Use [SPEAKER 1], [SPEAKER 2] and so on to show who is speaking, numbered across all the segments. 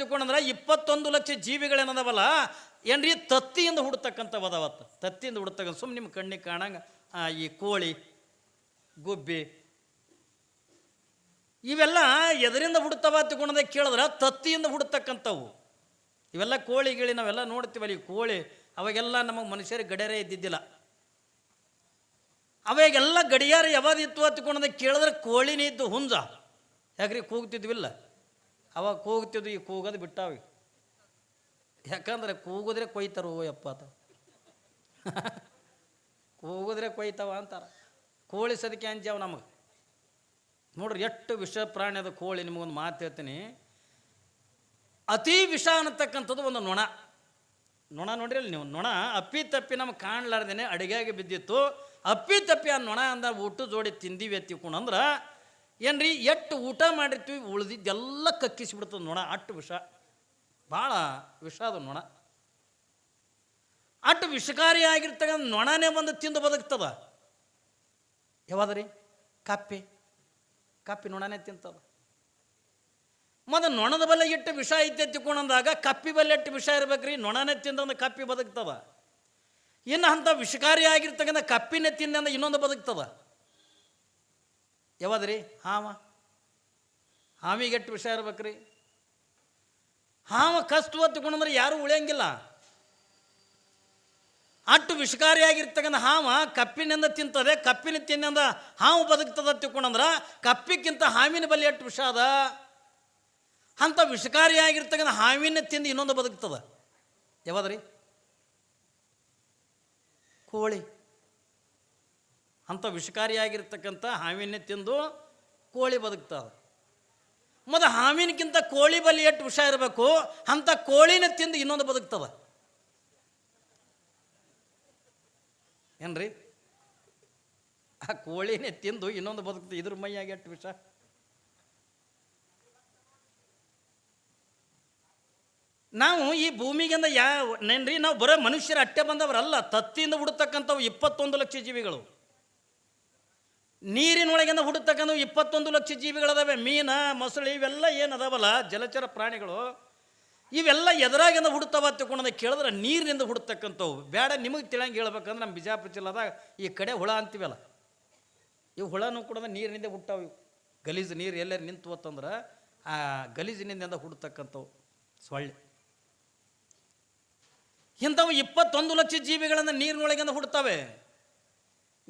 [SPEAKER 1] ತಿಳ್ಕೊಂಡ್ರೆ ಇಪ್ಪತ್ತೊಂದು ಲಕ್ಷ ಜೀವಿಗಳೇನದವಲ್ಲ? ಏನ್ರಿ, ತತ್ತಿಯಿಂದ ಹುಡ್ತಕ್ಕಂಥವು ಅದಾವತ್ತು ತತ್ತಿಯಿಂದ ಹುಡ್ತಕ್ಕಂಥ ಸುಮ್ಮನೆ ನಿಮ್ಮ ಕಣ್ಣಿಗೆ ಕಾಣಂಗ ಈ ಕೋಳಿ, ಗುಬ್ಬಿ, ಇವೆಲ್ಲ ಎದರಿಂದ ಹುಡ್ತವ ತಿಳ್ಕೊಂಡದೆ ಕೇಳಿದ್ರೆ ತತ್ತಿಯಿಂದ ಹುಡ್ತಕ್ಕಂಥವು. ಇವೆಲ್ಲ ಕೋಳಿ ಗಿಳಿ ನಾವೆಲ್ಲ ನೋಡ್ತೀವಲ್ಲ ಈ ಕೋಳಿ, ಅವಾಗೆಲ್ಲ ನಮಗೆ ಮನುಷ್ಯರಿಗೆ ಗಡಿಯಾರ ಇದ್ದಿದ್ದಿಲ್ಲ. ಅವಾಗೆಲ್ಲ ಗಡಿಯಾರ ಯಾವ್ದಿತ್ತು ಹತ್ಕೊಂಡದ ಕೇಳಿದ್ರೆ ಕೋಳಿನೇ ಇದ್ದು ಹುಂಜ. ಯಾಕ್ರಿ ಕೂಗ್ತಿದ್ವಿಲ್ಲ? ಅವಾಗ ಕೂಗ್ತಿದ್ದು ಈ ಕೂಗೋದು ಬಿಟ್ಟಾವ. ಯಾಕಂದ್ರೆ ಕೂಗಿದ್ರೆ ಕೊಯ್ತಾರೋ ಯಪ್ಪ ಅಂತ ಕೂಗಿದ್ರೆ ಕೊಯ್ತಾವ ಅಂತಾರ. ಕೋಳಿ ಸದಕ್ಕೆ ಅಂಜಾವ ನಮಗೆ. ನೋಡ್ರಿ, ಎಷ್ಟು ವಿಷ ಪ್ರಾಣಿ ಅದು ಕೋಳಿ, ನಿಮಗೊಂದು ಮಾತು ಹೇಳ್ತೀನಿ. ಅತಿ ವಿಷ ಅನ್ನತಕ್ಕಂಥದ್ದು ಒಂದು ನೊಣ. ನೊಣ ನೋಡ್ರಿ, ನೀವು ನೊಣ ಅಪ್ಪಿ ತಪ್ಪಿ ನಮ್ಗೆ ಕಾಣ್ಲಾರ್ದೇನೆ ಅಡುಗೆಗೆ ಬಿದ್ದಿತ್ತು. ಅಪ್ಪಿ ತಪ್ಪಿ ಆ ನೊಣ ಅಂದ ಊಟ ಜೋಡಿ ತಿಂದೀವಿ ಎತ್ತಿಕೊಂಡಂದ್ರೆ ರೀ ಎಷ್ಟು ಊಟ ಮಾಡಿರ್ತೀವಿ, ಉಳಿದಿದ್ದೆಲ್ಲ ಕಕ್ಕಿಸಿಬಿಡ್ತದೆ ನೋಣ ಅಟ್ಟು ವಿಷ. ಭಾಳ ವಿಷ ಅದು ನೊಣ ಅಟ್ಟು ವಿಷಕಾರಿಯಾಗಿರ್ತಕ್ಕಂಥ ನೊಣನೇ ಬಂದು ತಿಂದು ಬದುಕ್ತದ. ಯಾವಾದ್ರಿ? ಕಪ್ಪಿ. ಕಪ್ಪಿ ನೊಣನೇ ತಿಂತದ. ಮತ್ತು ನೊಣದ ಬಲ್ಲೆ ಇಟ್ಟು ವಿಷ ಐತೆ ತಿಳ್ಕೊಂಡಂದಾಗ ಕಪ್ಪಿ ಬಲ್ಲೆ ಇಟ್ಟು ವಿಷ ಇರ್ಬೇಕ್ರಿ, ನೊಣನೇ ತಿಂದ್ರೆ ಕಪ್ಪಿ ಬದುಕ್ತದ. ಇನ್ನು ಅಂಥ ವಿಷಕಾರಿಯಾಗಿರ್ತಕ್ಕಂಥ ಕಪ್ಪಿನೇ ತಿಂದಂದು ಇನ್ನೊಂದು ಬದುಕ್ತದ. ಯಾವದ್ರಿ? ಹಾವ. ಹಾಮಿಗೆಟ್ಟು ಎಷ್ಟು ವಿಷ ಇರ್ಬೇಕ್ರಿ ಹಾಮ ಕಷ್ಟ ತಿಳ್ಕೊಂಡ್ರೆ ಯಾರೂ ಉಳಿಯಂಗಿಲ್ಲ. ಅಟ್ಟು ವಿಷಕಾರಿಯಾಗಿರ್ತಕ್ಕಂಥ ಹಾಮ ಕಪ್ಪಿನಿಂದ ತಿಂತದೆ, ಕಪ್ಪಿನ ತಿನ್ನಿಂದ ಹಾವು ಬದುಕ್ತದ ತಿಳ್ಕೊಂಡಂದ್ರೆ ಕಪ್ಪಿಕ್ಕಿಂತ ಹಾವಿನ ಬಲಿ ಅಟ್ಟು ವಿಷ ಅದ ಅಂಥ ವಿಷಕಾರಿಯಾಗಿರ್ತಕ್ಕಂಥ ಹಾವಿನ ತಿಂದು ಇನ್ನೊಂದು ಬದುಕ್ತದ. ಯಾವದ್ರಿ? ಕೋಳಿ. ಅಂಥ ವಿಷಕಾರಿಯಾಗಿರ್ತಕ್ಕಂಥ ಹಾವಿನ ತಿಂದು ಕೋಳಿ ಬದುಕ್ತಾವ. ಮತ್ತು ಹಾವಿನಕ್ಕಿಂತ ಕೋಳಿ ಬಲಿ ಎಷ್ಟು ವಿಷ ಇರಬೇಕು ಅಂಥ ಕೋಳಿನ ತಿಂದು ಇನ್ನೊಂದು ಬದುಕ್ತದ ಏನ್ರಿ? ಆ ಕೋಳಿನೇ ತಿಂದು ಇನ್ನೊಂದು ಬದುಕ್ತದೆ ಇದ್ರ ಮೈಯಾಗಿ ಎಷ್ಟು ವಿಷ? ನಾವು ಈ ಭೂಮಿಗಿಂದ ಯಾವ ನೆನ್ರಿ ನಾವು ಬರೋ ಮನುಷ್ಯರ ಅಟ್ಟೆ ಬಂದವರಲ್ಲ, ತತ್ತಿಯಿಂದ ಹುಡುತಕ್ಕಂಥವು ಇಪ್ಪತ್ತೊಂದು ಲಕ್ಷ ಜೀವಿಗಳು. ನೀರಿನೊಳಗಿಂದ ಹುಡುಕ್ತಕ್ಕಂಥ ಇಪ್ಪತ್ತೊಂದು ಲಕ್ಷ ಜೀವಿಗಳದಾವೆ. ಮೀನ, ಮೊಸಳೆ ಇವೆಲ್ಲ ಏನು ಅದಾವಲ್ಲ ಜಲಚರ ಪ್ರಾಣಿಗಳು. ಇವೆಲ್ಲ ಎದುರಾಗಿಂದ ಹುಡುತಾವ ತಿಳ್ಕೊಂಡದ ಕೇಳಿದ್ರೆ ನೀರಿನಿಂದ ಹುಡುತಕ್ಕಂಥವು ಬೇಡ, ನಿಮಗೆ ತಿಳಂಗೆ ಹೇಳ್ಬೇಕಂದ್ರೆ ನಮ್ಮ ಬಿಜಾಪುರ ಜಿಲ್ಲಾದಾಗ ಈ ಕಡೆ ಹುಳ ಅಂತೀವಲ್ಲ. ಇವು ಹುಳನೂ ಕೂಡ ನೀರಿನಿಂದ ಹುಟ್ಟಾವ. ಇವು ಗಲೀಜು ನೀರು ಎಲ್ಲರೂ ನಿಂತು ಹೋತಂದ್ರೆ ಆ ಗಲೀಜಿನಿಂದ ಹುಡ್ತಕ್ಕಂಥವು ಸೊಳ್ಳೆ. ಇಂಥವು ಇಪ್ಪತ್ತೊಂದು ಲಕ್ಷ ಜೀವಿಗಳನ್ನು ನೀರಿನೊಳಗಿಂದ ಹುಡ್ತವೆ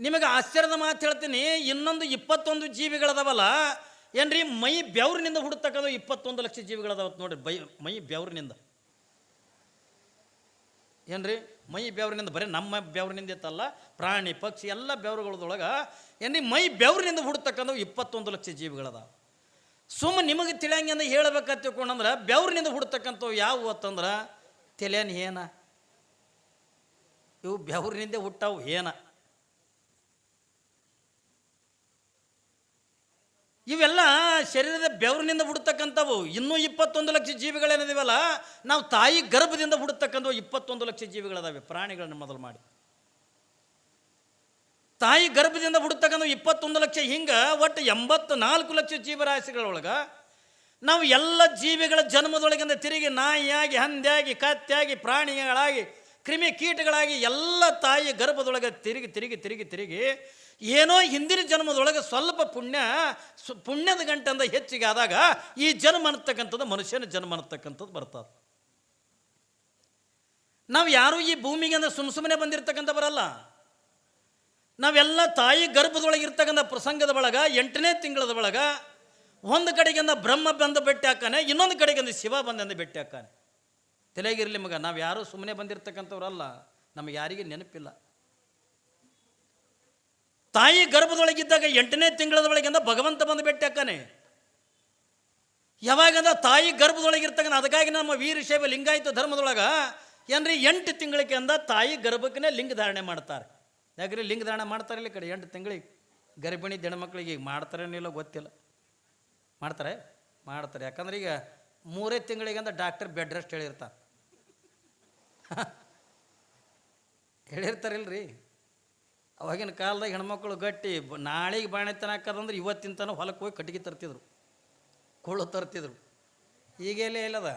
[SPEAKER 1] ನಿಮಗೆ ಆಶ್ಚರ್ಯದ ಮಾತು ಹೇಳ್ತೀನಿ. ಇನ್ನೊಂದು ಇಪ್ಪತ್ತೊಂದು ಜೀವಿಗಳದವಲ್ಲ, ಏನ್ರಿ, ಮೈ ಬೆವ್ರಿನಿಂದ ಹುಡ್ತಕ್ಕಂಥ ಇಪ್ಪತ್ತೊಂದು ಲಕ್ಷ ಜೀವಿಗಳದಾವತ್ತು ನೋಡ್ರಿ, ಬೈ, ಮೈ ಬೆವ್ರಿನಿಂದ ಏನ್ರಿ, ಮೈ ಬೆವ್ರಿನಿಂದ ಬರೀ ನಮ್ಮ ಬೆವ್ರಿನಿಂದ ಇತ್ತಲ್ಲ, ಪ್ರಾಣಿ, ಪಕ್ಷಿ, ಎಲ್ಲ ಬೆವರುಗಳದೊಳಗೆ ಏನ್ರಿ, ಮೈ ಬೆವ್ರಿನಿಂದ ಹುಡ್ತಕ್ಕಂಥವು ಇಪ್ಪತ್ತೊಂದು ಲಕ್ಷ ಜೀವಿಗಳದಾವ. ಸುಮ್ಮ ನಿಮಗೆ ತಿಳಿಯಂಗೆ ಹೇಳ್ಬೇಕಂತ ತಿಳ್ಕೊಂಡಂದ್ರೆ ಬೆವ್ರಿನಿಂದ ಹುಡ್ತಕ್ಕಂಥವು ಯಾವುವು ಅಂತಂದ್ರೆ ತೆಲೆನ್ ಏನ ಇವು ಬೆವ್ರಿನಿಂದ ಹುಟ್ಟವು ಏನ ಇವೆಲ್ಲ ಶರೀರದ ಬೆವರಿನಿಂದ ಹುಡ್ತಕ್ಕಂಥವು. ಇನ್ನೂ ಇಪ್ಪತ್ತೊಂದು ಲಕ್ಷ ಜೀವಿಗಳೇನಿದೆವಲ್ಲ, ನಾವು ತಾಯಿ ಗರ್ಭದಿಂದ ಹುಡ್ತಕ್ಕಂಥವು ಇಪ್ಪತ್ತೊಂದು ಲಕ್ಷ ಜೀವಿಗಳದಾವೆ. ಪ್ರಾಣಿಗಳನ್ನ ಮೊದಲು ಮಾಡಿ. ತಾಯಿ ಗರ್ಭದಿಂದ ಹುಡ್ತಕ್ಕಂಥ ಇಪ್ಪತ್ತೊಂದು ಲಕ್ಷ, ಹಿಂಗೆ ಒಟ್ಟು ಎಂಬತ್ತು ನಾಲ್ಕು ಲಕ್ಷ ಜೀವರಾಶಿಗಳೊಳಗೆ ನಾವು ಎಲ್ಲ ಜೀವಿಗಳ ಜನ್ಮದೊಳಗಿಂದ ತಿರುಗಿ ನಾಯಿಯಾಗಿ, ಹಂದಿಯಾಗಿ ಕತ್ತೆಯಾಗಿ ಪ್ರಾಣಿಗಳಾಗಿ, ಕ್ರಿಮಿ ಕೀಟಗಳಾಗಿ ಎಲ್ಲ ತಾಯಿ ಗರ್ಭದೊಳಗೆ ತಿರುಗಿ ತಿರುಗಿ ತಿರುಗಿ ತಿರುಗಿ ಏನೋ ಹಿಂದಿನ ಜನ್ಮದೊಳಗೆ ಸ್ವಲ್ಪ ಪುಣ್ಯ, ಸು, ಪುಣ್ಯದ ಗಂಟೆಂದ ಹೆಚ್ಚಿಗೆ ಆದಾಗ ಈ ಜನ್ಮ ಅನ್ನತಕ್ಕಂಥದ್ದು ಮನುಷ್ಯನ ಜನ್ಮ ಅನ್ನತಕ್ಕಂಥದ್ದು ಬರ್ತದೆ. ನಾವು ಯಾರು ಈ ಭೂಮಿಗೆ ಅಂದರೆ ಸುಮ್ ಸುಮ್ಮನೆ ಬಂದಿರತಕ್ಕಂಥವರಲ್ಲ. ನಾವೆಲ್ಲ ತಾಯಿ ಗರ್ಭದೊಳಗೆ ಇರ್ತಕ್ಕಂಥ ಪ್ರಸಂಗದ ಬಳಗ, ಎಂಟನೇ ತಿಂಗಳದ ಬಳಗ, ಒಂದು ಕಡೆಗಿಂದ ಬ್ರಹ್ಮ ಬಂದು ಭೇಟಿ ಹಾಕಾನೆ ಇನ್ನೊಂದು ಕಡೆಗಿಂದ ಶಿವ ಬಂದಂದು ಭೇಟಿ ಹಾಕಾನೆ ತಲೆಗಿರಲಿ ಮಗ, ನಾವು ಯಾರೂ ಸುಮ್ಮನೆ ಬಂದಿರತಕ್ಕಂಥವ್ರಲ್ಲ. ನಮಗೆ ಯಾರಿಗೆ ನೆನಪಿಲ್ಲ. ತಾಯಿ ಗರ್ಭದೊಳಗಿದ್ದಾಗ ಎಂಟನೇ ತಿಂಗಳದ ಒಳಗಿಂದ ಭಗವಂತ ಬಂದು ಭೇಟಿ ಹಾಕಾನೆ ಯಾವಾಗಂದ ತಾಯಿ ಗರ್ಭದೊಳಗಿರ್ತಕ್ಕಂಥ ಅದಕ್ಕಾಗಿ ನಮ್ಮ ವೀರಶೈವ ಲಿಂಗಾಯತ ಧರ್ಮದೊಳಗೆ ಏನ್ರಿ ಎಂಟು ತಿಂಗಳಿಗೆ ಅಂದ ತಾಯಿ ಗರ್ಭಕ್ಕೆ ಲಿಂಗ ಧಾರಣೆ ಮಾಡ್ತಾರೆ. ಯಾಕ್ರಿ ಲಿಂಗ ಧಾರಣೆ ಮಾಡ್ತಾರಿಲ್ಲ ಇಲ್ಲಿ ಕಡೆ ಎಂಟು ತಿಂಗಳಿಗೆ? ಗರ್ಭಿಣಿ ಹೆಣ್ಮಕ್ಳಿಗೆ ಈಗ ಮಾಡ್ತಾರೇನಿಲ್ಲ ಗೊತ್ತಿಲ್ಲ. ಮಾಡ್ತಾರೆ ಮಾಡ್ತಾರೆ. ಯಾಕಂದ್ರೆ ಈಗ ಮೂರೇ ತಿಂಗಳಿಗೆ ಅಂತ ಡಾಕ್ಟರ್ ಬೆಡ್ ರೆಸ್ಟ್ ಹೇಳಿರ್ತಾರೆ. ಹೇಳಿರ್ತಾರಿಲ್ರಿ. ಅವಾಗಿನ ಕಾಲದಾಗ ಹೆಣ್ಮಕ್ಳು ಗಟ್ಟಿ ನಾಳೆಗೆ ಬಾಣೆ ತನಕದಂದ್ರೆ ಇವತ್ತಿನ ತನಕ ಹೊಲಕ್ಕೆ ಹೋಗಿ ಕಟ್ಟಿಗೆ ತರ್ತಿದ್ರು ಕೊಳ್ಳು ತರ್ತಿದ್ರು. ಈಗೆಲ್ಲೇ ಇಲ್ಲದ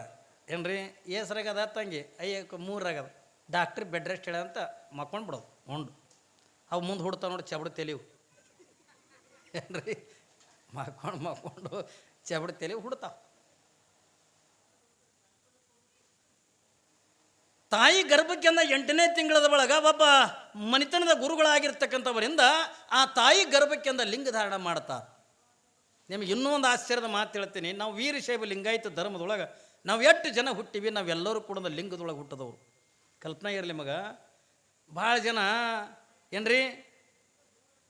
[SPEAKER 1] ಏನ್ರಿ ಏಸ್ರಾಗದ ತಂಗಿ ಅಯ್ಯ ಮೂರಾಗದ ಡಾಕ್ಟ್ರ್ ಬೆಡ್ ರೆಸ್ಟ್ ಹೇಳ ಅಂತ ಮಕ್ಕೊಂಡು ಬಿಡೋದು, ಉಂಡು. ಅವು ಮುಂದೆ ಹುಡ್ತಾವೆ ನೋಡಿ ಚಬಡ ತೆಲಿವು ಏನ್ರಿ, ಮಕ್ಕೊಂಡು ಮಕ್ಕೊಂಡು ಚಬಡ ತೆಲಿವು ಹುಡ್ತಾವ. ತಾಯಿ ಗರ್ಭಕ್ಕಿಂದ ಎಂಟನೇ ತಿಂಗಳದ ಒಳಗ ಒಬ್ಬ ಮನಿತನದ ಗುರುಗಳಾಗಿರ್ತಕ್ಕಂಥವರಿಂದ ಆ ತಾಯಿ ಗರ್ಭಕ್ಕಿಂದ ಲಿಂಗ ಧಾರಣ ಮಾಡ್ತಾರೆ ನಿಮಗೆ ಇನ್ನೂ ಒಂದು ಆಶ್ಚರ್ಯದ ಮಾತು ಹೇಳ್ತೀನಿ. ನಾವು ವೀರಶೈವ ಲಿಂಗಾಯತ ಧರ್ಮದೊಳಗೆ ನಾವು ಎಷ್ಟು ಜನ ಹುಟ್ಟಿವಿ ನಾವೆಲ್ಲರೂ ಕೂಡ ಲಿಂಗದೊಳಗೆ ಹುಟ್ಟದವರು. ಕಲ್ಪನೆ ಇರಲಿ ಮಗ. ಭಾಳ ಜನ ಏನ್ರಿ?